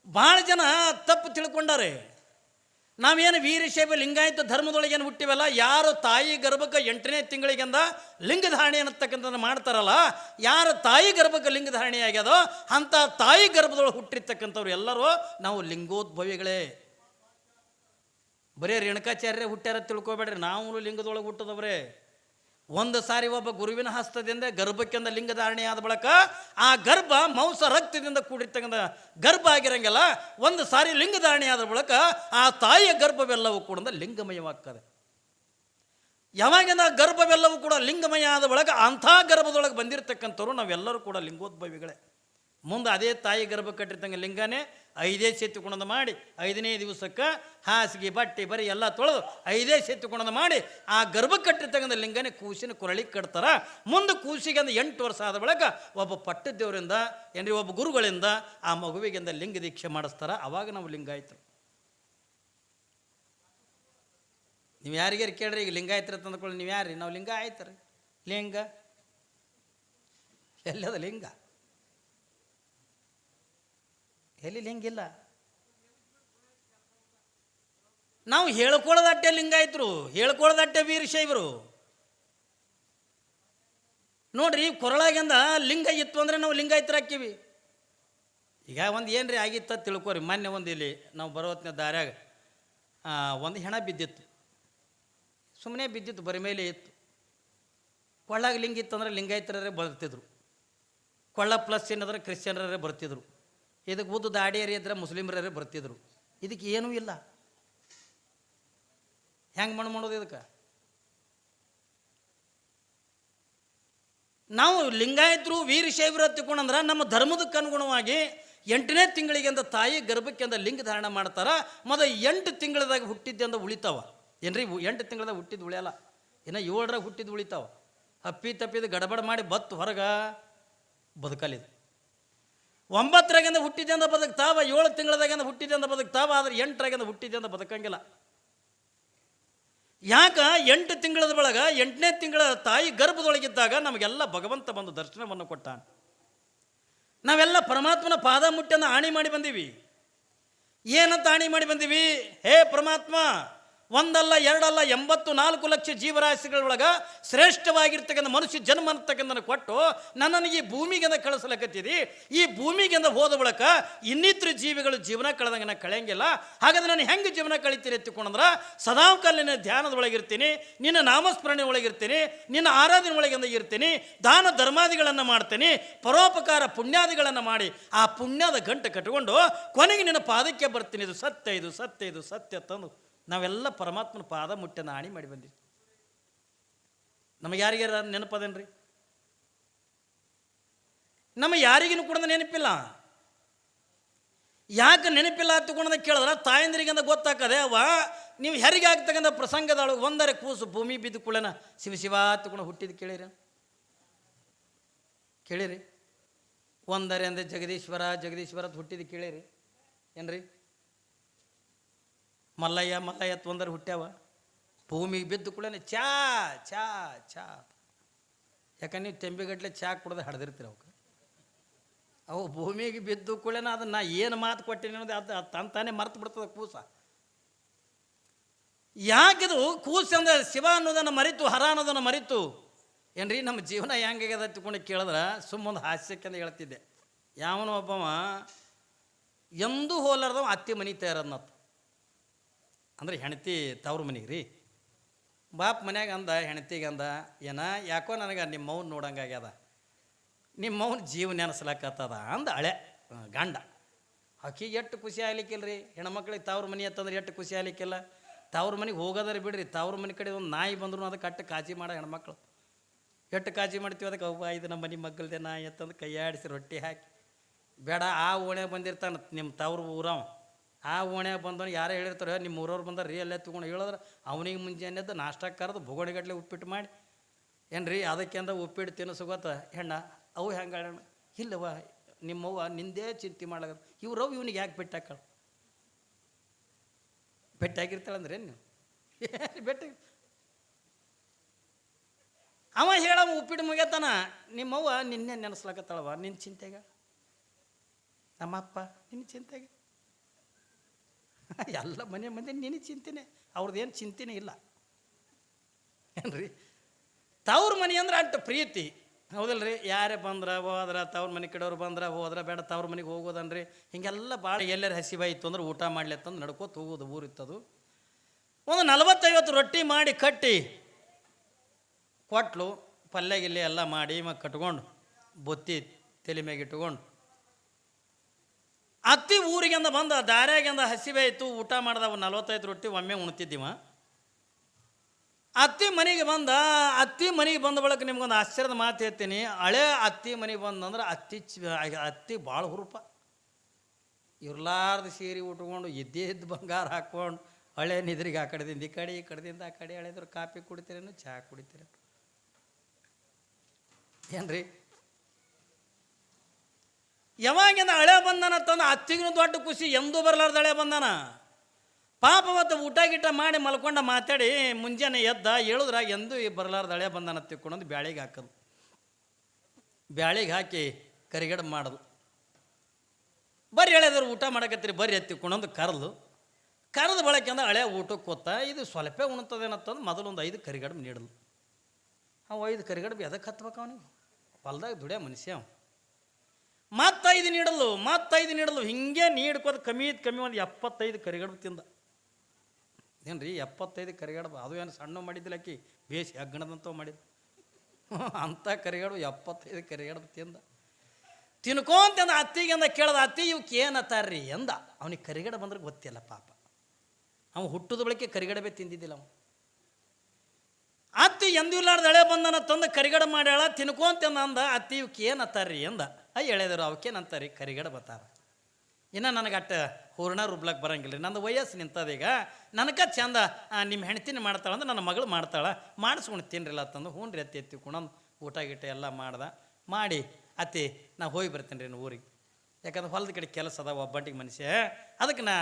[SPEAKER 1] ಭಾಳ ಜನ ತಪ್ಪು ತಿಳ್ಕೊಂಡಾರೆ. ನಾವೇನು ವೀರಶೈವ ಲಿಂಗಾಯತ ಧರ್ಮದೊಳಗೆ ಏನು ಹುಟ್ಟಿವಲ್ಲ? ಯಾರು ತಾಯಿ ಗರ್ಭಕ್ಕೆ ಎಂಟನೇ ತಿಂಗಳಿಗೆಂದ ಲಿಂಗಧಾರಣೆ ಅನ್ನತಕ್ಕಂಥದ್ದು ಮಾಡ್ತಾರಲ್ಲ, ಯಾರು ತಾಯಿ ಗರ್ಭಕ್ಕೆ ಲಿಂಗಧಾರಣೆ ಆಗ್ಯದೋ ಅಂಥ ತಾಯಿ ಗರ್ಭದೊಳಗೆ ಹುಟ್ಟಿರ್ತಕ್ಕಂಥವ್ರು ಎಲ್ಲರೂ ನಾವು ಲಿಂಗೋದ್ಭವಿಗಳೇ. ಬರೀ ರೇಣುಕಾಚಾರ್ಯ ಹುಟ್ಟ್ಯಾರ ತಿಳ್ಕೊಬೇಡ್ರಿ ನಾವು ಲಿಂಗದೊಳಗೆ ಹುಟ್ಟದವ್ರೆ. ಒಂದು ಸಾರಿ ಒಬ್ಬ ಗುರುವಿನ ಹಸ್ತದಿಂದ ಗರ್ಭಕ್ಕಿಂದ ಲಿಂಗಧಾರಣೆಯಾದ ಬಳಿಕ ಆ ಗರ್ಭ ಮಾಂಸ ರಕ್ತದಿಂದ ಕೂಡಿರ್ತಕ್ಕಂಥ ಗರ್ಭ ಆಗಿರಂಗಿಲ್ಲ ಒಂದು ಸಾರಿ ಲಿಂಗಧಾರಣೆಯಾದ ಬಳಿಕ ಆ ತಾಯಿಯ ಗರ್ಭವೆಲ್ಲವೂ ಕೂಡ ಲಿಂಗಮಯವಾಗ್ತದೆ. ಯಾವಾಗಿಂದ ಗರ್ಭವೆಲ್ಲವೂ ಕೂಡ ಲಿಂಗಮಯ ಆದ ಬಳಿಕ ಅಂಥ ಗರ್ಭದೊಳಗೆ ಬಂದಿರತಕ್ಕಂಥವ್ರು ನಾವೆಲ್ಲರೂ ಕೂಡ ಲಿಂಗೋದ್ಭವಿಗಳೇ. ಮುಂದೆ ಅದೇ ತಾಯಿ ಗರ್ಭ ಕಟ್ಟಿರ್ತಂಗೆ ಲಿಂಗನೇ ಐದೇ ಸೇತು ಕುಣದ ಮಾಡಿ ಐದನೇ ದಿವಸಕ್ಕೆ ಹಾಸಿಗೆ, ಬಟ್ಟೆ, ಬರೀ ಎಲ್ಲ ತೊಳೆದು ಐದೇ ಸೇತು ಕುಣದ ಮಾಡಿ ಆ ಗರ್ಭ ಕಟ್ಟಿರ್ತಕ್ಕಂಥ ಲಿಂಗನೇ ಕೂಸಿನ ಕೊರಳಿ ಕಟ್ತಾರೆ. ಮುಂದೆ ಕೂಸಿಗೆ ಅಂದ್ರೆ ಎಂಟು ವರ್ಷ ಆದ ಬಳಿಕ ಒಬ್ಬ ಪಟ್ಟದೇವರಿಂದ ಏನ್ರಿ, ಒಬ್ಬ ಗುರುಗಳಿಂದ ಆ ಮಗುವಿಗಿಂದ ಲಿಂಗ ದೀಕ್ಷೆ ಮಾಡಿಸ್ತಾರ. ಅವಾಗ ನಾವು ಲಿಂಗಾಯಿತು ನೀವು ಯಾರಿಗಾರು ಕೇಳ್ರಿ, ಈಗ ಲಿಂಗಾಯತರ ತಂದ್ಕೊಳ್ಳಿ ನೀವು ಯಾರ್ರಿ? ನಾವು ಲಿಂಗ ಆಯ್ತರಿ. ಲಿಂಗ? ಎಲ್ಲದ ಲಿಂಗ? ಎಲ್ಲಿ ಲಿಂಗಿಲ್ಲ ನಾವು ಹೇಳ್ಕೊಳ್ಳೋದಟ್ಟೆ ಲಿಂಗಾಯತರು ಹೇಳ್ಕೊಳ್ಳೋದಟ್ಟೆ ವೀರಶೈವರು. ನೋಡ್ರಿ ಕೊರಳಾಗಿಂದ ಲಿಂಗ ಇತ್ತು ಅಂದ್ರೆ ನಾವು ಲಿಂಗಾಯತರು ಹಾಕಿವಿ. ಈಗ ಒಂದು ಏನ್ರಿ ಆಗಿತ್ತ ತಿಳ್ಕೊರಿ, ಮೊನ್ನೆ ಒಂದು ಇಲ್ಲಿ ನಾವು ಬರೋತ್ನ ದಾರ್ಯಾಗ ಒಂದು ಹೆಣ ಬಿದ್ದಿತ್ತು. ಸುಮ್ಮನೆ ಬಿದ್ದಿತ್ತು, ಬರಿ ಮೇಲೆ ಇತ್ತು. ಕೊಳ್ಳಾಗ ಲಿಂಗ ಇತ್ತಂದ್ರೆ ಲಿಂಗಾಯತರೇ ಬರ್ತಿದ್ರು. ಕೊಳ್ಳ ಪ್ಲಸ್ ಏನಂದ್ರೆ ಕ್ರಿಶ್ಚಿಯನರೇ ಬರ್ತಿದ್ರು. ಇದಕ್ಕೆ ಉದ್ದು ದಾಡಿಯರಿ ಇದ್ರೆ ಮುಸ್ಲಿಮರೇ ಬರ್ತಿದ್ರು. ಇದಕ್ಕೆ ಏನೂ ಇಲ್ಲ. ಹೆಂಗೆ ಮಣ್ಣು ಮಾಡೋದು ಇದಕ್ಕೆ? ನಾವು ಲಿಂಗಾಯತರು, ವೀರಶೈವರ ತಿಳ್ಕೊಂಡ್ರೆ ನಮ್ಮ ಧರ್ಮದಕ್ಕೆ ಅನುಗುಣವಾಗಿ ಎಂಟನೇ ತಿಂಗಳಿಗೆ ಅಂದ ತಾಯಿ ಗರ್ಭಕ್ಕೆ ಅಂದ ಲಿಂಗ ಧಾರಣ ಮಾಡ್ತಾರ. ಮೊದಲು ಎಂಟು ತಿಂಗಳದಾಗ ಹುಟ್ಟಿದ್ದೆ ಉಳಿತಾವ. ಏನ್ರಿ ಎಂಟು ತಿಂಗಳದಾಗ ಹುಟ್ಟಿದ್ದು ಉಳಿಯಲ್ಲ. ಇನ್ನು ಏಳರಾಗ ಹುಟ್ಟಿದ್ದು ಉಳಿತಾವ. ಅಪ್ಪಿ ತಪ್ಪಿದ ಗಡಬಡ ಮಾಡಿ ಬತ್ತು ಹೊರಗೆ ಬದುಕಲಿದು ಒಂಬತ್ತರಾಗಿಂದ ಹುಟ್ಟಿದೆ ಅಂತ ಬದುಕ್ತಾವ, ಏಳು ತಿಂಗಳದಾಗಿಂದ ಹುಟ್ಟಿದೆ ಅಂತ ಬದುಕ್ತಾವ, ಆದ್ರೆ ಎಂಟರಾಗಿಂದ ಅಂತ ಬದುಕಂಗಿಲ್ಲ. ಯಾಕ? ಎಂಟು ತಿಂಗಳದ ಬಳಗ ಎಂಟನೇ ತಿಂಗಳ ತಾಯಿ ಗರ್ಭದೊಳಗಿದ್ದಾಗ ನಮಗೆಲ್ಲ ಭಗವಂತ ಬಂದು ದರ್ಶನವನ್ನು ಕೊಟ್ಟ ನಾವೆಲ್ಲ ಪರಮಾತ್ಮನ ಪಾದ ಮುಟ್ಟನ್ನು ಆಣಿ ಮಾಡಿ ಬಂದೀವಿ. ಏನಂತ ಆಣಿ ಮಾಡಿ ಬಂದೀವಿ? ಹೇ ಪರಮಾತ್ಮ ಒಂದಲ್ಲ, ಎರಡಲ್ಲ, ಎಂಬತ್ತು, ನಾಲ್ಕು ಲಕ್ಷ ಜೀವರಾಶಿಗಳೊಳಗೆ ಶ್ರೇಷ್ಠವಾಗಿರ್ತಕ್ಕಂಥ ಮನುಷ್ಯ ಜನ್ಮ ಅಂತಕ್ಕಂಥ ಕೊಟ್ಟು ನನ್ನನ್ನು ಈ ಭೂಮಿಗೆಂದ ಕಳಿಸ್ಲಕತ್ತಿದಿ ಈ ಭೂಮಿಗೆಂದ ಹೋದ ಬಳಿಕ ಇನ್ನಿತರ ಜೀವಿಗಳು ಜೀವನ ಕಳೆದಂಗೆ ನಾನು ಕಳೆಯಂಗಿಲ್ಲ. ಹಾಗಾದ್ರೆ ನಾನು ಹೆಂಗೆ ಜೀವನ ಕಳಿತೀರಿ ಎತ್ತಿಕೊಂಡ್ರೆ ಸದಾಕಾಲ ನಿನ್ನ ಧ್ಯಾನದ ಒಳಗಿರ್ತೀನಿ ನಿನ್ನ ನಾಮಸ್ಮರಣೆ ಒಳಗಿರ್ತೀನಿ ನಿನ್ನ ಆರಾಧನೆ ಒಳಗಿಂದ ಇರ್ತೀನಿ, ದಾನ ಧರ್ಮಾದಿಗಳನ್ನು ಮಾಡ್ತೀನಿ, ಪರೋಪಕಾರ ಪುಣ್ಯಾದಿಗಳನ್ನು ಮಾಡಿ, ಆ ಪುಣ್ಯದ ಗಂಟೆ ಕಟ್ಟಿಕೊಂಡು ಕೊನೆಗೆ ನಿನ್ನ ಪಾದಕ್ಕೆ ಬರ್ತೀನಿ. ಇದು ಸತ್ಯ ಇದು ಸತ್ಯ ಇದು ಸತ್ಯ ತಂದು. ನಾವೆಲ್ಲ ಪರಮಾತ್ಮನ ಪಾದ ಮುಟ್ಟೆ ನಾಣಿ ಮಾಡಿ ಬಂದಿವಿ. ನಮಗೆ ಯಾರಿಗಾರ ನೆನಪದೇನ್ರಿ? ನಮ್ಮ ಯಾರಿಗಿನ ಕೂಡ ನೆನಪಿಲ್ಲ. ಯಾಕೆ ನೆನಪಿಲ್ಲ ಹತ್ತುಕೊಂಡ ಕೇಳಿದ್ರೆ ತಾಯಂದ್ರಿಗಂದ ಗೊತ್ತಾಕದೆ ಅವ ನೀವು ಹೆರಿಗೆ ಆಗ್ತಕ್ಕಂಥ ಪ್ರಸಂಗದೊಳಗೆ ಒಂದರೆ ಕೂಸು ಭೂಮಿ ಬಿದ್ದು ಕುಳನ ಶಿವ ಶಿವ ಕೂಡ ಹುಟ್ಟಿದ ಕೇಳಿರಿ. ಕೇಳಿರಿ? ಒಂದರೆ ಅಂದರೆ ಜಗದೀಶ್ವರ ಜಗದೀಶ್ವರ ಅಂತ ಹುಟ್ಟಿದ್ದು ಕೇಳಿರಿ. ಏನ್ರಿ? ಮಲ್ಲಯ್ಯ ಮಲ್ಲಯ್ಯ ತೊಂದರೆ ಹುಟ್ಟ್ಯಾವ? ಭೂಮಿಗೆ ಬಿದ್ದು ಕೂಡಲೇ ಚಾ ಚಾ ಚಾ. ಯಾಕಂದ್ರೆ ನೀವು ತೆಂಬಿಗಟ್ಲೆ ಚಾ ಕುಡ್ದು ಹಡ್ದಿರ್ತೀರ ಅವಕ್ಕೆ ಅವು ಭೂಮಿಗೆ ಬಿದ್ದು ಕೂಡಲೇ ಅದನ್ನು ನಾ ಏನು ಮಾತು ಕೊಟ್ಟಿನಿ ಅನ್ನೋದು ಅದು ತಂತಾನೆ ತನ್ ತಾನೇ ಮರ್ತು ಬಿಡ್ತದೆ ಕೂಸ. ಯಾಕಿದು ಕೂಸ ಅಂದ್ರೆ ಶಿವ ಅನ್ನೋದನ್ನು ಮರಿತು, ಹರ ಅನ್ನೋದನ್ನು ಮರಿತು. ಏನ್ರಿ, ನಮ್ಮ ಜೀವನ ಹೆಂಗಾಗ್ಯದ ತಿಳ್ಕೊಂಡು ಕೇಳಿದ್ರೆ ಸುಮ್ಮೊಂದು ಹಾಸ್ಯಕ್ಕೆಂದು ಹೇಳ್ತಿದ್ದೆ. ಯಾವನೋ ಒಬ್ಬವ, ಎಂದೂ ಹೋಲಾರ್ದವ ಅತ್ತಿ ಮನೆ ತಯಾರದ್ನತ್ತು ಅಂದ್ರೆ ಹೆಂಡತಿ ತವ್ರ ಮನೆಗೆ ರೀ. ಬಾಪ್ ಮನ್ಯಾಗ ಅಂದ, ಹೆಂಡತಿಗೆ ಅಂದ, ಏನ ಯಾಕೋ ನನಗೆ ನಿಮ್ಮ ಮೌನ್ ನೋಡಂಗಾಗ್ಯದ ನಿಮ್ಮ ಮೌನ್ ಜೀವ ನೆನೆಸ್ಲಕತ್ತದ ಅಂದ ಹಳೆ ಗಂಡ. ಆಕಿಗೆ ಎಷ್ಟು ಖುಷಿ ಆಗ್ಲಿಕ್ಕಿಲ್ಲ ರೀ ಹೆಣ್ಮಕ್ಳಿಗೆ ತವ್ರ ಮನೆ ಅಂತಂದ್ರೆ ಎಷ್ಟು ಖುಷಿ ಆಗ್ಲಿಕ್ಕಿಲ್ಲ. ತವ್ರ ಮನೆಗೆ ಹೋಗೋದಾರ ಬಿಡ್ರಿ, ತವ್ರ ಮನೆ ಕಡೆ ಒಂದು ನಾಯಿ ಬಂದ್ರು ಅದಕ್ಕೆ ಅಟ್ಟು ಕಾಜಿ ಮಾಡೋ ಹೆಣ್ಮಕ್ಳು. ಎಷ್ಟು ಕಾಜಿ ಮಾಡ್ತೀವಿ ಅದಕ್ಕೆ, ಅವ್ವ, ಇದು ನಮ್ಮ ಮನೆ ಮಗ್ಗಲ್ದೆ ಅಂದ ಕೈ ಆಡಿಸಿ ರೊಟ್ಟಿ ಹಾಕಿ. ಬೇಡ, ಆ ಓಣೆ ಬಂದಿರ್ತಾನೆ ನಿಮ್ಮ ತವ್ರ ಊರವ ಆ ಓಣೆ ಬಂದವನು ಯಾರೇ ಹೇಳಿರ್ತಾರೆ ನಿಮ್ಮ ಊರವ್ರು ಬಂದಾರ ರೀ, ಅಲ್ಲೇ ತೊಗೊಂಡು ಹೇಳಿದ್ರೆ, ಅವನಿಗೆ ಮುಂಜಾನೆ ಎದ್ದು ನಾಷ್ಟ ಕರೆದು ಭೂಗೋಳಿಗಟ್ಟಲೆ ಉಪ್ಪಿಟ್ಟು ಮಾಡಿ. ಏನು ರೀ ಅದಕ್ಕೆಂದ ಉಪ್ಪಿಟ್ಟು ತಿನ್ನಿಸು ಗೊತ್ತ? ಹೆಣ್ಣ, ಅವು ಹೆಂಗೆ ಇಲ್ಲವ ನಿಮ್ಮವ್ವ ನಿಂದೇ ಚಿಂತೆ ಮಾಡ್ಲಾಗ ಇವ್ರವ್ ಇವನಿಗೆ ಯಾಕೆ ಬೆಟ್ಟ ಬೆಟ್ಟಾಗಿರ್ತಾಳಂದ್ರೆ ನೀವು? ಬೆಟ್ಟ ಅವ ಹೇಳವ ಉಪ್ಪಿಟ್ಟು ಮುಗಿಯತಾನ ನಿಮ್ಮವ್ವ ನಿನ್ನೆ ನೆನೆಸ್ಲಾಕತ್ತಾಳವ ನಿನ್ನ ಚಿಂತೆಗ? ನಮ್ಮಪ್ಪ ನಿನ್ನ ಚಿಂತೆಗೆ. ಎಲ್ಲ ಮನೆ ಮಂದಿ ನಿನ್ನ ಚಿಂತೆನೆ ಅವ್ರದ್ದೇನು ಚಿಂತೆನೇ ಇಲ್ಲ. ಏನ್ರಿ? ತವ್ರ ಮನೆ ಅಂದ್ರೆ ಅಷ್ಟು ಪ್ರೀತಿ. ಹೌದಲ್ರಿ? ಯಾರೇ ಬಂದ್ರೆ ಹೋದ್ರೆ, ತವ್ರ ಮನೆ ಕಡೆಯವ್ರು ಬಂದ್ರೆ ಹೋದ್ರೆ, ಬೇಡ ತವ್ರ ಮನೆಗೆ ಹೋಗೋದನ್ರಿ. ಹಿಂಗೆಲ್ಲ ಭಾಳ ಎಲ್ಲರ ಹಸಿವಾಯಿತು ಅಂದ್ರೆ ಊಟ ಮಾಡ್ಲತ್ತಂದು ನಡ್ಕೋತ ಹೋಗೋದು ಊರಿತ್ತದು ಒಂದು ನಲವತ್ತೈವತ್ತು ರೊಟ್ಟಿ ಮಾಡಿ ಕಟ್ಟಿ, ಕೊಟ್ಲು ಪಲ್ಯ ಗಿಲ್ಲೆ ಎಲ್ಲ ಮಾಡಿ ಮತ್ತು ಕಟ್ಕೊಂಡು, ಬುತ್ತಿ ತಲೆ ಮ್ಯಾಗ ಇಟ್ಕೊಂಡು ಅತ್ತಿ ಊರಿಗೆಂದ ಬಂದ, ದಾರ್ಯಾಗೆಂದ ಹಸಿವೆ ಇತ್ತು, ಊಟ ಮಾಡ್ದವ ನಲ್ವತ್ತೈದು ರೊಟ್ಟಿ ಒಮ್ಮೆ ಉಣ್ತಿದ್ದೀವ. ಅತ್ತಿ ಮನೆಗೆ ಬಂದ, ಅತ್ತಿ ಮನೆಗೆ ಬಂದ ಬಳಿಕ ನಿಮ್ಗೊಂದು ಆಶ್ಚರ್ಯದ ಮಾತು ಹೇಳ್ತೀನಿ. ಹಳೆ ಅತ್ತಿ ಮನೆಗೆ ಬಂದಂದ್ರೆ ಅತ್ತಿ ಅತ್ತಿ ಭಾಳ ಹುರುಪ. ಇರ್ಲಾರ್ದು ಸೀರೆ ಉಟ್ಕೊಂಡು ಇದ್ದಿದ್ದು ಬಂಗಾರ ಹಾಕ್ಕೊಂಡು, ಹಳೆ ನಿದ್ರಿಗೆ ಆ ಕಡೆದಿಂದ ಈ ಕಡೆ, ಈ ಕಡೆದಿಂದ ಆ ಕಡೆ ಎಳೆದ್ರು ಕಾಫಿ ಕುಡಿತೀರೇನು ಚಹಾ ಕುಡಿತೀರೇನು. ಏನ್ರಿ? ಯಾವಾಗಿಂದ ಹಳೆ ಬಂದನ ತಂದು ಅತ್ತಿಗೂ ದೊಡ್ಡ ಖುಷಿ, ಎಂದೂ ಬರಲಾರ್ದ ಹಳೆ ಬಂದನ? ಪಾಪ ಮತ್ತು ಊಟ ಗೀಟ ಮಾಡಿ ಮಲ್ಕೊಂಡ ಮಾತಾಡಿ, ಮುಂಜಾನೆ ಎದ್ದ, ಹೇಳಿದ್ರ ಎಂದೂ ಈ ಬರಲಾರ್ದ ಹಳೆ ಬಂದನ ತಿಕ್ಕೊಂಡು ಬ್ಯಾಳಿಗೆ ಹಾಕೋದು. ಬ್ಯಾಳಿಗೆ ಹಾಕಿ ಕರಿಗಡ ಮಾಡೋದು. ಬರ್ರಿ ಹೇಳಿದ್ರು ಊಟ ಮಾಡಕತ್ತೀರಿ ಬರ್ರಿ ಎತ್ತಿಕೊಂಡೊಂದು ಕರೆದು. ಬಳಕೆ ಅಂದ್ರೆ ಹಳೆ ಊಟಕ್ಕೆ ಕೊತ್ತ, ಇದು ಸ್ವಲ್ಪ ಉಣ್ತದೇನತ್ತಂದು ಮೊದಲು ಒಂದು ಐದು ಕರಿಗಡಬು ನೀಡಲು ಅವು ಐದು ಕರಿಗಡಬು ಎದಕ್ಕೆ ಹತ್ಬೇಕು ಅವನಿಗೆ? ಹೊಲ್ದಾಗ ದುಡಿಯೋ ಮನುಷ್ಯ ಅವ. ಮತ್ತೈದು ನೀಡಲು ಮತ್ತೈದು ನೀಡಲು, ಹಿಂಗೆ ನೀಡ್ಕೋದು ಕಮ್ಮಿ ಕಮ್ಮಿ ಒಂದು ಎಪ್ಪತ್ತೈದು ಕರಿಗಡಬು ತಿಂದ. ಏನ್ರಿ, ಎಪ್ಪತ್ತೈದು ಕರಿಗಡಬು, ಅದು ಏನು ಸಣ್ಣ ಮಾಡಿದ್ದಿಲ್ಲ ಅಕ್ಕಿ ಬೇಸಿ ಅಗ್ಗಣದಂತ ಮಾಡಿದ್ದು ಅಂಥ ಕರಿಗಡಬು ಎಪ್ಪತ್ತೈದು ಕರಿಗಡಬು ತಿಂದ. ತಿನ್ಕೊಂತಂದ ಅತ್ತಿಗೆ ಅಂದ, ಕೇಳ್ದ, ಅತ್ತಿ ಇವಕ್ಕೆ ಏನತ್ತಾರ್ರಿ ಎಂದ. ಅವನಿಗೆ ಕರಿಗಡ ಬಂದ್ರೆ ಗೊತ್ತಿಲ್ಲ ಪಾಪ. ಅವನು ಹುಟ್ಟದ ಬಳಿಕೆ ಕರಿಗಡಬೆ ತಿಂದಿದ್ದಿಲ್ಲ ಅವನು ಅತ್ತಿ ಎಂದೂ ಇಲ್ಲಾರ್ದ ಹಳೆ ಬಂದನ ತಂದು ಕರಿಗಡ ಮಾಡ್ಯಾಳ ತಿನ್ಕೊಂತಂದ ಅಂದ, ಅತ್ತಿ ಇವಕ್ಕೆ ಏನತ್ತಾರ್ರಿ ಎಂದ. ಅಯ್ಯ ನನ್ನ ತರಿ ಕರಿಗಡ ಬತ್ತಾರ. ಇನ್ನು ನನಗೆ ಅಟ್ಟ ಹೂರ್ಣ ರುಬ್ಲಕ್ಕೆ ಬರಂಗಿಲ್ಲ ರೀ. ನಂದು ವಯಸ್ಸು ನಿಂತದೀಗ ನನಗೆ ಚಂದ ನಿಮ್ಮ ಹೆಣ್ತಿನ ಮಾಡ್ತಾಳೆ ಅಂದ್ರೆ ನನ್ನ ಮಗಳು ಮಾಡ್ತಾಳೆ. ಮಾಡಿಸ್ಕೊಂಡು ತಿನ್ರಿಲ್ಲ ಅಂತಂದು ಹ್ಞೂ ರೀ ಅತ್ತಿ ಎತ್ತಿ ಕುಣಂದು ಊಟ ಗೀಟ ಎಲ್ಲ ಮಾಡ್ದ. ಮಾಡಿ, ಅತ್ತಿ, ನಾ ಹೋಗಿ ಬರ್ತೀನಿ ರೀ ಊರಿಗೆ. ಯಾಕಂದ್ರೆ ಹೊಲದ ಕಡೆ ಕೆಲಸ ಅದ ಒಬ್ಬಂಟಿಗೆ ಮನುಷ್ಯ ಅದಕ್ಕೆ ನಾ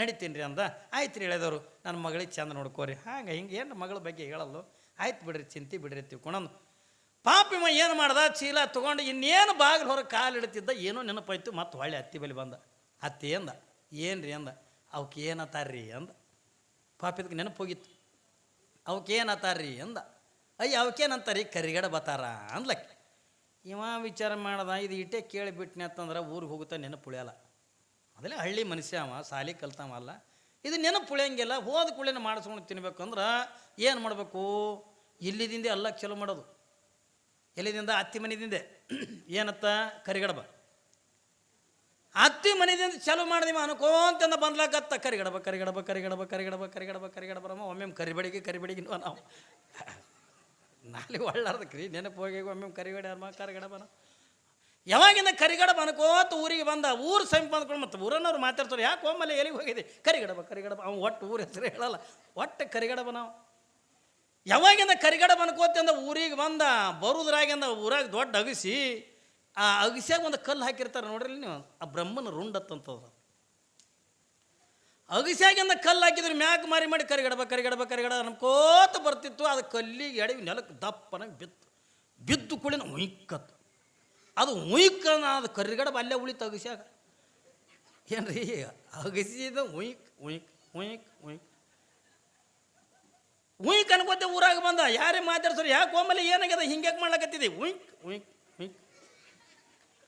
[SPEAKER 1] ನಡಿತೀನಿ ರೀ ಅಂದ. ಆಯ್ತು ರೀ ಎಳೆದವರು, ನನ್ನ ಮಗಳಿಗೆ ಚಂದ ನೋಡ್ಕೋರಿ. ಹಾಗೆ ಹಿಂಗೆ ಏನು ಮಗಳ ಬಗ್ಗೆ ಹೇಳಲ್ಲು ಆಯ್ತು ಬಿಡ್ರಿ, ಚಿಂತೆ ಬಿಡ್ರಿ ತಿಳ್ಕೊಳಂದು ಪಾಪಿಮ ಏನು ಮಾಡ್ದ? ಚೀಲ ತೊಗೊಂಡು ಇನ್ನೇನು ಬಾಗಿಲು ಹೊರಗೆ ಕಾಲು ಇಡ್ತಿದ್ದ ಏನೋ ನೆನಪಾಯ್ತು. ಮತ್ತು ಹೊಳ್ಳಿ ಅತ್ತಿ ಬಲಿ ಬಂದ. ಅತ್ತಿ ಅಂದ ಏನು ರೀ ಅಂದ ಅವಕ್ಕೆ ಏನತ್ತಾರ್ರಿ ಅಂದ ಪಾಪಿದಕ್ಕೆ ನೆನಪು ಹೋಗಿತ್ತು. ಅವಕ್ಕೆ ಏನತ್ತಾರ್ರಿ ಅಂದ ಅಯ್ಯ ಅವಕ್ಕೇನಂತಾರೀ ಕರಿಗಡ ಬತ್ತಾರ? ಅಂದ್ಲಕ್ಕೆ ಇವ ವಿಚಾರ ಮಾಡ್ದ, ಇದು ಇಟ್ಟೆ ಕೇಳಿಬಿಟ್ನೆ ಅಂತಂದ್ರೆ ಊರಿಗೆ ಹೋಗುತ್ತಾ ನೆನಪು ಉಳಿಯಲ್ಲ ಅದಲ್ಲೇ ಹಳ್ಳಿ ಮನುಷ್ಯ ಅವ, ಸಾಲಿ ಕಲ್ತಾವ ಅಲ್ಲ. ಇದು ನೆನಪು ಉಳಿಯಂಗಿಲ್ಲ. ಹೋದ ಕುಳಿನ ಮಾಡಿಸ್ಕೊಂಡು ತಿನ್ಬೇಕಂದ್ರೆ ಏನು ಮಾಡಬೇಕು? ಇಲ್ಲಿದಿಂದ ಅಲ್ಲ ಚಲೋ ಮಾಡೋದು. ಎಲ್ಲಿದಿಂದ ಅತ್ತಿ ಮನೆದಿಂದ. ಏನತ್ತ? ಕರಿಗಡಬ. ಅತ್ತಿ ಮನೆದಿಂದ ಚಲೋ ಮಾಡಿದಿವ ಅನ್ಕೋಂತಂದ ಬಂದ್ಲಾಕತ್ತ ಕರಿಗಡಬ ಕರಿಗಡಬ ಕರಿಗಡಬ ಕರಿಗಡಬ ಕರಿಗಡಬ ಕರಿಗಡಬರಮ್ಮ ಒಮ್ಮೆ ಕರಿಬಡಿಗೆ ಕರಿಬಡಿಗೆ ನಾವು? ನಾಳೆ ಒಳ್ಳಾರ್ದಕ್ರಿ ನೆನಪು ಹೋಗಿ ಒಮ್ಮೆ ಅಮ್ಮ ಕರಿಗಡಬನ. ಯಾವಾಗಿಂದ ಕರಿಗಡಬ ಅನ್ಕೋತ ಊರಿಗೆ ಬಂದ, ಊರು ಸಮೀಪ ಅಂದ್ಕೊಂಡು ಮತ್ತೆ ಊರನ್ನವ್ರು ಮಾತಾಡ್ತಾರೆ ಯಾಕೆ ಒಮ್ಮಲೆ ಎಲ್ಲಿಗೆ ಹೋಗಿದೆ ಕರಿಗಡಬ ಕರಿಗಡಬ. ಅವ್ನು ಒಟ್ಟು ಊರ ಹೆಸರು ಹೇಳಲ್ಲ. ಒಟ್ಟು ಕರಿಗಡಬ ನಾವು. ಯಾವಾಗಿಂದ ಕರಿಗಡಬ ಅನ್ಕೋತಿಂದ ಊರಿಗೆ ಬಂದ ಬರುದ್ರಾಗಿಂದ ಊರಾಗ ದೊಡ್ಡ ಅಗಸಿ, ಆ ಅಗಸಿಯಾಗ ಒಂದು ಕಲ್ಲು ಹಾಕಿರ್ತಾರೆ ನೋಡ್ರಿ ನೀವು, ಆ ಬ್ರಹ್ಮನ ರುಂಡತ್ತಂತದ ಅಗಸಿಯಾಗಿಂದ ಕಲ್ಲು ಹಾಕಿದ್ರೆ ಮ್ಯಾಕ್ ಮಾರಿ ಮಾಡಿ ಕರಿಗಡಬ ಕರಿಗಡಬ, ಕರಿಗಡ ಅನ್ಕೋತ ಬರ್ತಿತ್ತು. ಅದು ಕಲ್ಲಿಗೆ ಎಡವಿ ನೆಲಕ್ಕೆ ದಪ್ಪನಾಗ ಬಿತ್ತು. ಬಿದ್ದು ಕುಳಿನ ಉಯ್ಕತ್ತು ಅದು ಉಯ್ಕನ ಅದು ಕರಿಗಡಬ ಅಲ್ಲೇ ಉಳಿತು ಅಗಸಿಯಾಗ. ಏನ್ರಿ, ಅಗಸಿದ ಉಯ್ಕ್ ಉಯ್ಕ್ ಉಯ್ಕ್ ಉಯ್ಕ್ ಉಯ್ಕ್ ಅನ್ಕೋತೆ ಊರಾಗ ಬಂದ, ಯಾರೇ ಮಾತಾಡ್ಸೋರು ಯಾಕೆ ಓಮಲ್ಲಿ ಏನಾಗ್ಯದ, ಹಿಂಗ್ಯಾಕೆ ಮಾಡ್ಲಕತ್ತಿದೆ? ಉಯ್ಕ್ ಉಯ್ಕ್ ಉಯ್ಕ್